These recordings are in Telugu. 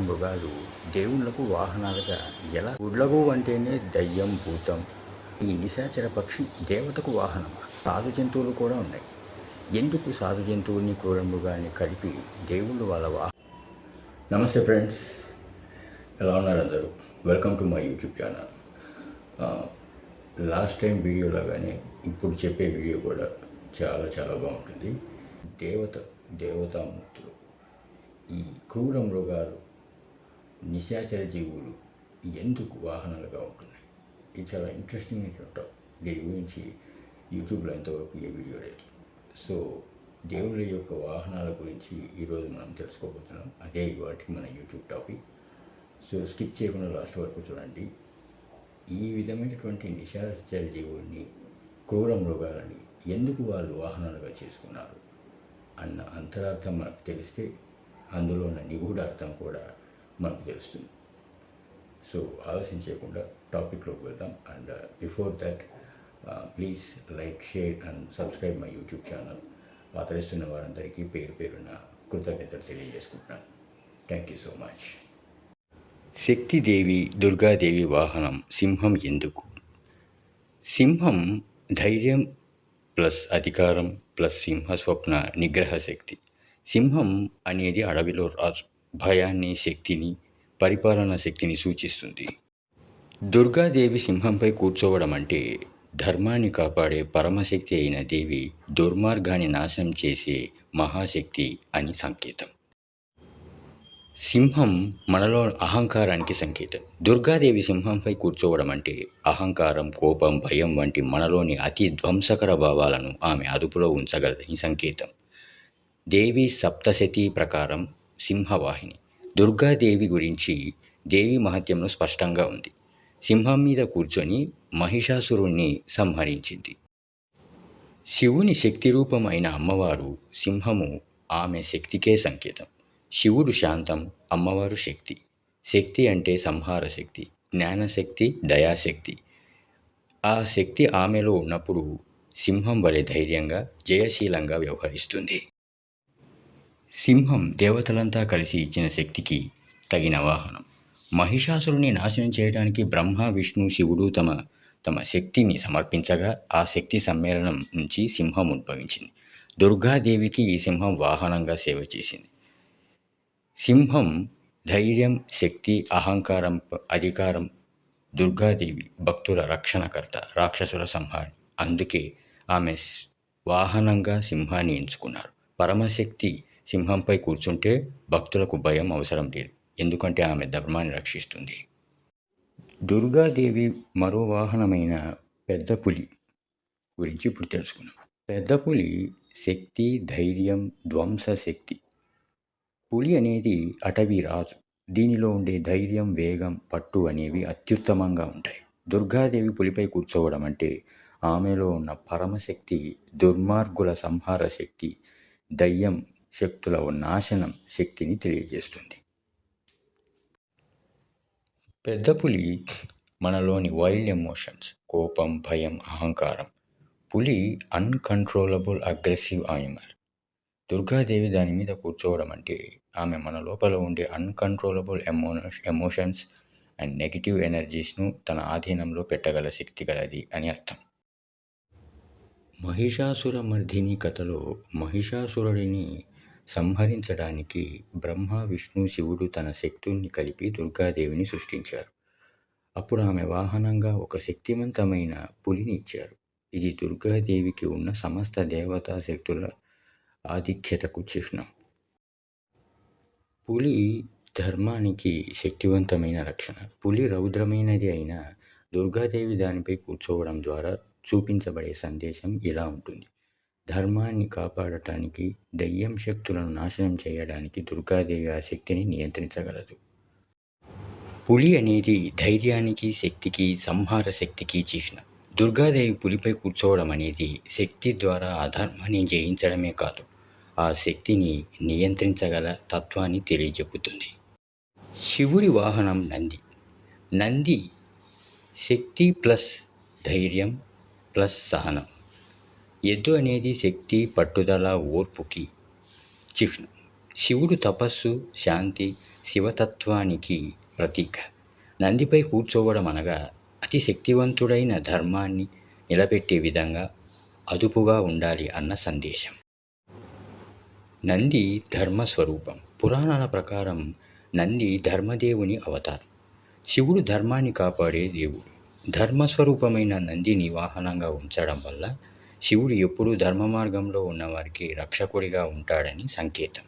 మృగాలు దేవుళ్ళకు వాహనాలుగా ఎలా గుడ్లగు అంటేనే దయ్యం భూతం. ఈ నిశాచర పక్షి దేవతకు వాహనం. సాధు జంతువులు కూడా ఉన్నాయి. ఎందుకు సాధు జంతువుల్ని క్రూర మృగాల్ని కలిపి దేవుళ్ళు వాళ్ళ వాహనం నమస్తే ఫ్రెండ్స్. ఎలా ఉన్నారు అందరూ? Welcome to my YouTube channel. Last time video లాగానే ఇప్పుడు చెప్పే వీడియో కూడా చాలా చాలా బాగుంటుంది. దేవత దేవతామూర్తులు. ఈ క్రూర మృగాలు నిశాచర జీవులు ఎందుకు వాహనాలుగా ఉంటున్నాయి? ఇది చాలా ఇంట్రెస్టింగ్ ఉంటాం దీని గురించి యూట్యూబ్లో ఎంతవరకు ఏ వీడియో లేదు. సో దేవుళ్ళ యొక్క వాహనాల గురించి ఈరోజు మనం తెలుసుకోబోతున్నాం. అదే వాటికి మన యూట్యూబ్ టాపిక్. సో స్కిప్ చేయకుండా లాస్ట్ వరకు చూడండి. ఈ విధమైనటువంటి నిశాచర జీవుల్ని క్రూర మృగాలని ఎందుకు వాళ్ళు వాహనాలుగా చేసుకున్నారు? అన్న అంతరార్థం మనకు తెలిస్తే అందులో ఉన్న నిగూఢ అర్థం కూడా మనకు తెలుస్తుంది. సో ఆలోచించకుండా టాపిక్లోకి వెళ్దాం. And before that please like share and subscribe my YouTube channel ఆదరిస్తున్న వారందరికీ పేరు పేరున కృతజ్ఞతలు తెలియజేసుకుంటున్నాను. Thank you so much Shaktidevi Durgadevi వాహనం సింహం ఎందుకు? సింహం ధైర్యం ప్లస్ అధికారం ప్లస్ సింహ స్వప్న నిగ్రహ శక్తి. సింహం అనేది అడవిలో రాజు. భయాన్ని శక్తిని పరిపాలన శక్తిని సూచిస్తుంది. దుర్గాదేవి సింహంపై కూర్చోవడం అంటే ధర్మాన్ని కాపాడే పరమశక్తి అయిన దేవి దుర్మార్గాన్ని నాశనం చేసే మహాశక్తి అని సంకేతం. సింహం మనలో అహంకారానికి సంకేతం. దుర్గాదేవి సింహంపై కూర్చోవడం అంటే అహంకారం కోపం భయం వంటి మనలోని అతి ధ్వంసకర భావాలను ఆమె అదుపులో ఉంచగలదని సంకేతం. దేవి సప్తశతి ప్రకారం సింహవాహిని. దుర్గాదేవి గురించి దేవి మహత్యంలో స్పష్టంగా ఉంది. సింహం మీద కూర్చొని మహిషాసురుణ్ణి సంహరించింది. శివుని శక్తి రూపం అయిన అమ్మవారు సింహము ఆమె శక్తికే సంకేతం. శివుడు శాంతం అమ్మవారు శక్తి. శక్తి అంటే సంహార శక్తి జ్ఞానశక్తి దయాశక్తి. ఆ శక్తి ఆమెలో ఉన్నప్పుడు సింహం వలె ధైర్యంగా జయశీలంగా వ్యవహరిస్తుంది. సింహం దేవతలంతా కలిసి ఇచ్చిన శక్తికి తగిన వాహనం మహిషాసురుని నాశనం చేయడానికి బ్రహ్మ విష్ణు శివుడు తమ తమ శక్తిని సమర్పించగా ఆ శక్తి సమ్మేళనం నుంచి సింహం ఉద్భవించింది. దుర్గాదేవికి ఈ సింహం వాహనంగా సేవ చేసింది. సింహం ధైర్యం శక్తి అహంకారం అధికారం దుర్గాదేవి భక్తుల రక్షణకర్త రాక్షసుల సంహారం. అందుకే ఆమె వాహనంగా సింహాన్ని ఎంచుకున్నారు. పరమశక్తి సింహంపై కూర్చుంటే భక్తులకు భయం అవసరం లేదు. ఎందుకంటే ఆమె ధర్మాన్ని రక్షిస్తుంది. దుర్గాదేవి మరో వాహనమైన పెద్ద పులి గురించి ఇప్పుడు తెలుసుకున్నాం పెద్ద పులి శక్తి ధైర్యం ధ్వంస శక్తి. పులి అనేది అటవీ రాజు. దీనిలో ఉండే ధైర్యం వేగం పట్టు అనేవి అత్యుత్తమంగా ఉంటాయి. దుర్గాదేవి పులిపై కూర్చోవడం అంటే ఆమెలో ఉన్న పరమశక్తి దుర్మార్గుల సంహార శక్తి దయ్యం శక్తుల నాశనం శక్తిని తెలియజేస్తుంది. పెద్ద పులి మనలోని వైల్డ్ ఎమోషన్స్ కోపం భయం అహంకారం. పులి అన్కంట్రోలబుల్ అగ్రెసివ్ యానిమల్ దుర్గాదేవి దాని మీద కూర్చోవడం అంటే ఆమె మన లోపల ఉండే అన్కంట్రోలబుల్ ఎమో ఎమోషన్స్ అండ్ నెగిటివ్ ఎనర్జీస్ను తన ఆధీనంలో పెట్టగల శక్తి గలది అని అర్థం. మహిషాసుర మర్ధిని కథలో మహిషాసురుడిని సంహరించడానికి బ్రహ్మ విష్ణు శివుడు తన శక్తుల్ని కలిపి దుర్గాదేవిని సృష్టించారు. అప్పుడు ఆమె వాహనంగా ఒక శక్తివంతమైన పులిని ఇచ్చారు. ఇది దుర్గాదేవికి ఉన్న సమస్త దేవతా శక్తుల ఆధిక్యతకు చిహ్నం. పులి ధర్మానికి శక్తివంతమైన రక్షణ. పులి రౌద్రమైనది అయినా దుర్గాదేవి దానిపై కూర్చోవడం ద్వారా చూపించబడే సందేశం ఇలా ఉంటుంది. ధర్మాన్ని కాపాడటానికి దయ్యం శక్తులను నాశనం చేయడానికి దుర్గాదేవి ఆ శక్తిని నియంత్రించగలదు. పులి అనేది ధైర్యానికి శక్తికి సంహార శక్తికి చిహ్నం. దుర్గాదేవి పులిపై కూర్చోవడం అనేది శక్తి ద్వారా అధర్మాన్ని జయించడమే కాదు ఆ శక్తిని నియంత్రించగల తత్వాన్ని తెలియజెప్పుతుంది. శివుడి వాహనం నంది. నంది శక్తి ప్లస్ ధైర్యం ప్లస్ సహనం. ఎద్దు అనేది శక్తి పట్టుదల ఓర్పుకి చిహ్నం. శివుడు తపస్సు శాంతి శివతత్వానికి ప్రతీక. నందిపై కూర్చోవడం అనగా అతి శక్తివంతుడైన ధర్మాన్ని నిలబెట్టే విధంగా అదుపుగా ఉండాలి అన్న సందేశం. నంది ధర్మస్వరూపం. పురాణాల ప్రకారం నంది ధర్మదేవుని అవతారం. శివుడు ధర్మాన్ని కాపాడే దేవుడు. ధర్మస్వరూపమైన నందిని వాహనంగా ఉంచడం వల్ల శివుడు ఎప్పుడూ ధర్మ మార్గంలో ఉన్నవారికి రక్షకుడిగా ఉంటాడని సంకేతం.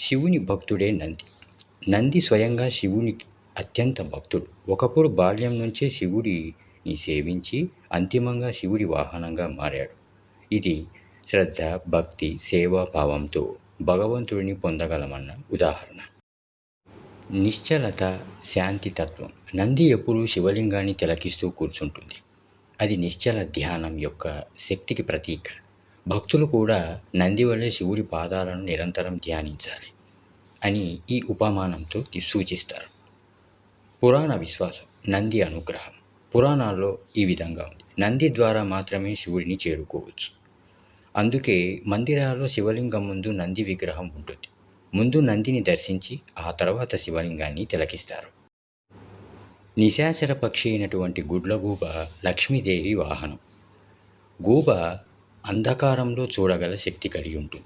శివుని భక్తుడే నంది. నంది స్వయంగా శివునికి అత్యంత భక్తుడు. ఒకప్పుడు బాల్యం నుంచే శివుడిని సేవించి అంతిమంగా శివుడి వాహనంగా మారాడు. ఇది శ్రద్ధ భక్తి సేవాభావంతో భగవంతుడిని పొందగలమన్న ఉదాహరణ. నిశ్చలత శాంతి తత్వం. నంది ఎప్పుడూ శివలింగాన్ని తిలకిస్తూ కూర్చుంటుంది. అది నిశ్చల ధ్యానం యొక్క శక్తికి ప్రతీక. భక్తులు కూడా నంది శివుడి పాదాలను నిరంతరం ధ్యానించాలి అని ఈ ఉపమానంతో సూచిస్తారు. పురాణ విశ్వాసం నంది అనుగ్రహం. పురాణాల్లో ఈ విధంగా ఉంది. నంది ద్వారా మాత్రమే శివుడిని చేరుకోవచ్చు. అందుకే మందిరాల్లో శివలింగం ముందు నంది విగ్రహం ఉంటుంది. ముందు నందిని దర్శించి ఆ తర్వాత శివలింగాన్ని తిలకిస్తారు. నిశాచర పక్షి అయినటువంటి గుడ్లగూబ లక్ష్మీదేవి వాహనం. గూబ అంధకారంలో చూడగల శక్తి కలిగి ఉంటుంది.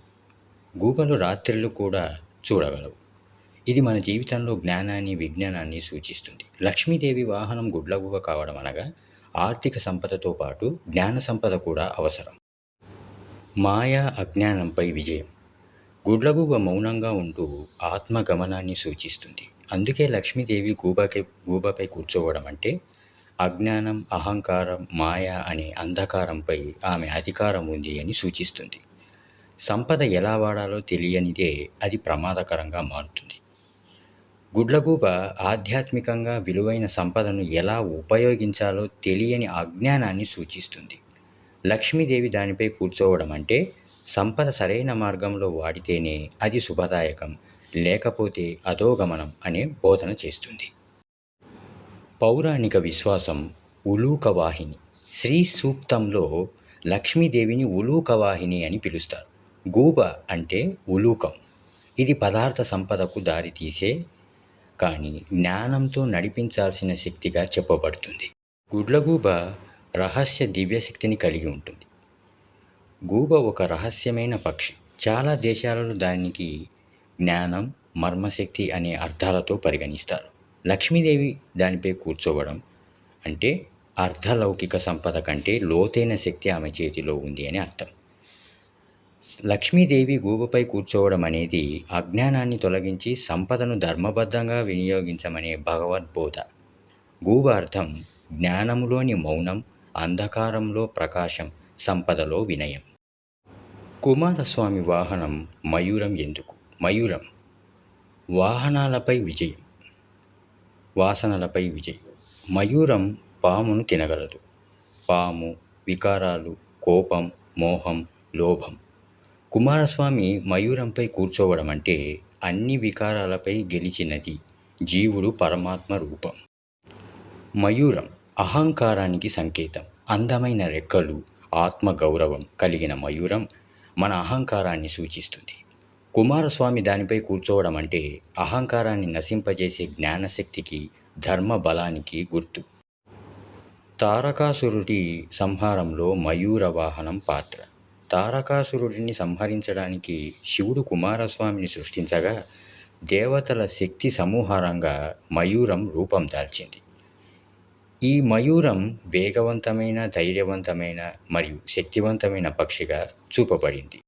గూబలు రాత్రిళ్ళు కూడా చూడగలవు. ఇది మన జీవితంలో జ్ఞానాన్ని విజ్ఞానాన్ని సూచిస్తుంది. లక్ష్మీదేవి వాహనం గుడ్లగూబ కావడం అనగా ఆర్థిక సంపదతో పాటు జ్ఞాన సంపద కూడా అవసరం. మాయా అజ్ఞానంపై విజయం. గుడ్లగూబ మౌనంగా ఉంటూ ఆత్మ గమనాన్ని సూచిస్తుంది. అందుకే లక్ష్మీదేవి గూబకి గూబపై కూర్చోవడం అంటే అజ్ఞానం అహంకారం మాయ అనే అంధకారంపై ఆమె అధికారం ఉంది అని సూచిస్తుంది. సంపద ఎలా వాడాలో తెలియనిదే అది ప్రమాదకరంగా మారుతుంది. గుడ్లగూబ ఆధ్యాత్మికంగా విలువైన సంపదను ఎలా ఉపయోగించాలో తెలియని అజ్ఞానాన్ని సూచిస్తుంది. లక్ష్మీదేవి దానిపై కూర్చోవడం అంటే సంపద సరైన మార్గంలో వాడితేనే అది శుభదాయకం లేకపోతే అధోగమనం అనే బోధన చేస్తుంది. పౌరాణిక విశ్వాసం ఉలూకవాహిని. శ్రీ సూక్తంలో లక్ష్మీదేవిని ఉలూకవాహిని అని పిలుస్తారు. గూబ అంటే ఉలూకం. ఇది పదార్థ సంపదకు దారితీసే కానీ జ్ఞానంతో నడిపించాల్సిన శక్తిగా చెప్పబడుతుంది. గుడ్లగూబ రహస్య దివ్యశక్తిని కలిగి ఉంటుంది. గూబ ఒక రహస్యమైన పక్షి. చాలా దేశాలలో దానికి జ్ఞానం మర్మశక్తి అనే అర్థాలతో పరిగణిస్తారు. లక్ష్మీదేవి దానిపై కూర్చోవడం అంటే అర్ధలౌకిక సంపద కంటే లోతైన శక్తి ఆమె చేతిలో ఉంది అని అర్థం. లక్ష్మీదేవి గూబపై కూర్చోవడం అనేది అజ్ఞానాన్ని తొలగించి సంపదను ధర్మబద్ధంగా వినియోగించమనే భగవద్బోధ. గూబ అర్థం జ్ఞానములోని మౌనం అంధకారంలో ప్రకాశం సంపదలో వినయం. కుమారస్వామి వాహనం మయూరం ఎందుకు? మయూరం. వాహనాలపై విజయం. వాసనలపై విజయం. మయూరం పామును తినగలదు. పాము వికారాలు కోపం మోహం లోభం. కుమారస్వామి మయూరంపై కూర్చోవడం అంటే అన్ని వికారాలపై గెలిచినది జీవుడు పరమాత్మ రూపం. మయూరం అహంకారానికి సంకేతం. అందమైన రెక్కలు ఆత్మ గౌరవం కలిగిన మయూరం మన అహంకారాన్ని సూచిస్తుంది. కుమారస్వామి దానిపై కూర్చోవడం అంటే అహంకారాన్ని నశింపజేసే జ్ఞానశక్తికి ధర్మ బలానికి గుర్తు. తారకాసురుడి సంహారంలో మయూర వాహనం పాత్ర. తారకాసురుడిని సంహరించడానికి శివుడు కుమారస్వామిని సృష్టించగా దేవతల శక్తి సమూహారంగా మయూరం రూపం దాల్చింది. ఈ మయూరం వేగవంతమైన ధైర్యవంతమైన మరియు శక్తివంతమైన పక్షిగా చూపబడింది.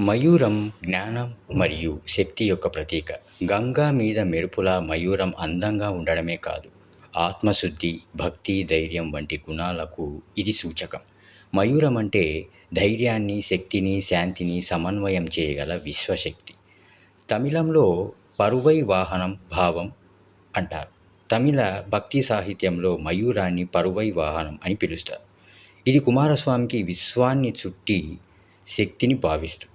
మయూరం జ్ఞానం మరియు శక్తి యొక్క ప్రతీక. గంగా మీద మెరుపులా మయూరం అందంగా ఉండడమే కాదు. ఆత్మశుద్ధి భక్తి ధైర్యం వంటి గుణాలకు ఇది సూచకం. మయూరం అంటే ధైర్యాన్ని శక్తిని శాంతిని సమన్వయం చేయగల విశ్వశక్తి. తమిళంలో పరువై వాహనం భావం అంటారు. తమిళ భక్తి సాహిత్యంలో మయూరాన్ని పరువై వాహనం అని పిలుస్తారు. ఇది కుమారస్వామికి విశ్వాన్ని చుట్టి శక్తిని భావిస్తుంది.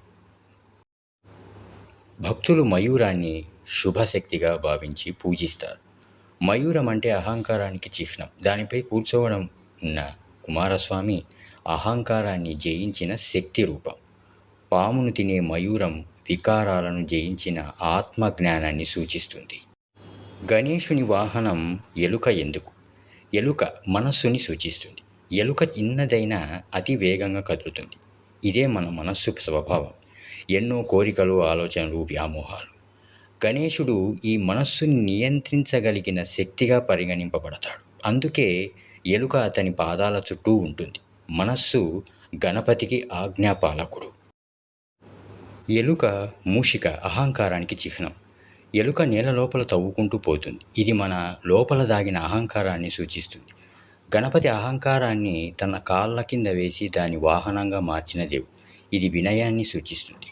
భక్తులు మయూరాన్ని శుభశక్తిగా భావించి పూజిస్తారు. మయూరం అంటే అహంకారానికి చిహ్నం. దానిపై కూర్చోవడం ఉన్న కుమారస్వామి అహంకారాన్ని జయించిన శక్తి రూపం. పామును తినే మయూరం వికారాలను జయించిన ఆత్మజ్ఞానాన్ని సూచిస్తుంది. గణేషుని వాహనం ఎలుక ఎందుకు? ఎలుక మనస్సుని సూచిస్తుంది. ఎలుక చిన్నదైనా అతి వేగంగా కదులుతుంది. ఇదే మన మనస్సు స్వభావం. ఎన్నో కోరికలు ఆలోచనలు వ్యామోహాలు. గణేశుడు ఈ మనస్సుని నియంత్రించగలిగిన శక్తిగా పరిగణింపబడతాడు. అందుకే ఎలుక అతని పాదాల చుట్టూ ఉంటుంది. మనస్సు గణపతికి ఆజ్ఞాపాలకుడు. ఎలుక మూషిక అహంకారానికి చిహ్నం. ఎలుక నేల లోపల తవ్వుకుంటూ పోతుంది. ఇది మన లోపల దాగిన అహంకారాన్ని సూచిస్తుంది. గణపతి అహంకారాన్ని తన కాళ్ళ కింద వేసి దాని వాహనంగా మార్చిన దేవుడు. ఇది వినయాన్ని సూచిస్తుంది.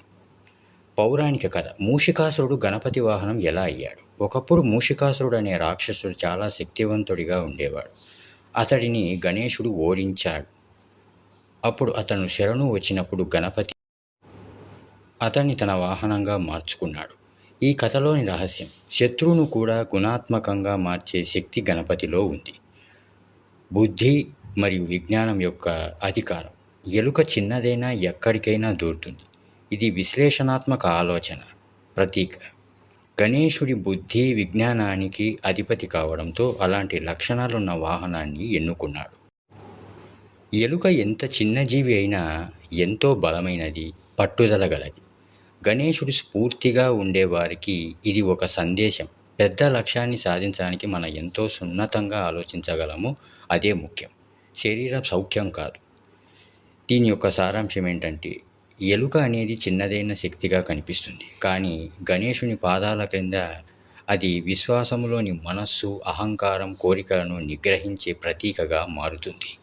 పౌరాణిక కథ. మూషికాసురుడు గణపతి వాహనం ఎలా అయ్యాడు? ఒకప్పుడు మూషికాసురుడు అనే రాక్షసుడు చాలా శక్తివంతుడిగా ఉండేవాడు. అతడిని గణేశుడు ఓడించాడు. అప్పుడు అతను శరణు వచ్చినప్పుడు గణపతి అతన్ని తన వాహనంగా మార్చుకున్నాడు. ఈ కథలోని రహస్యం శత్రువును కూడా గుణాత్మకంగా మార్చే శక్తి గణపతిలో ఉంది. బుద్ధి మరియు విజ్ఞానం యొక్క అధికారం ఎలుక చిన్నదైనా ఎక్కడికైనా దూరుతుంది. ఇది విశ్లేషణాత్మక ఆలోచన. ప్రతీక. గణేశుడి బుద్ధి విజ్ఞానానికి అధిపతి కావడంతో అలాంటి లక్షణాలున్న వాహనాన్ని ఎన్నుకున్నాడు. ఎలుక ఎంత చిన్న జీవి అయినా ఎంతో బలమైనది పట్టుదల గలది. గణేశుడు స్ఫూర్తిగా ఉండేవారికి ఇది ఒక సందేశం. పెద్ద లక్ష్యాన్ని సాధించడానికి మనం ఎంతో సున్నతంగా ఆలోచించగలము అదే ముఖ్యం. శరీరం సౌఖ్యం కాదు. దీని యొక్క సారాంశం ఏంటంటే ఎలుక అనేది చిన్నదైన శక్తిగా కనిపిస్తుంది. కానీ గణేశుని పాదాల క్రింద అది విశ్వాసములోని మనస్సు అహంకారం కోరికలను నిగ్రహించే ప్రతీకగా మారుతుంది.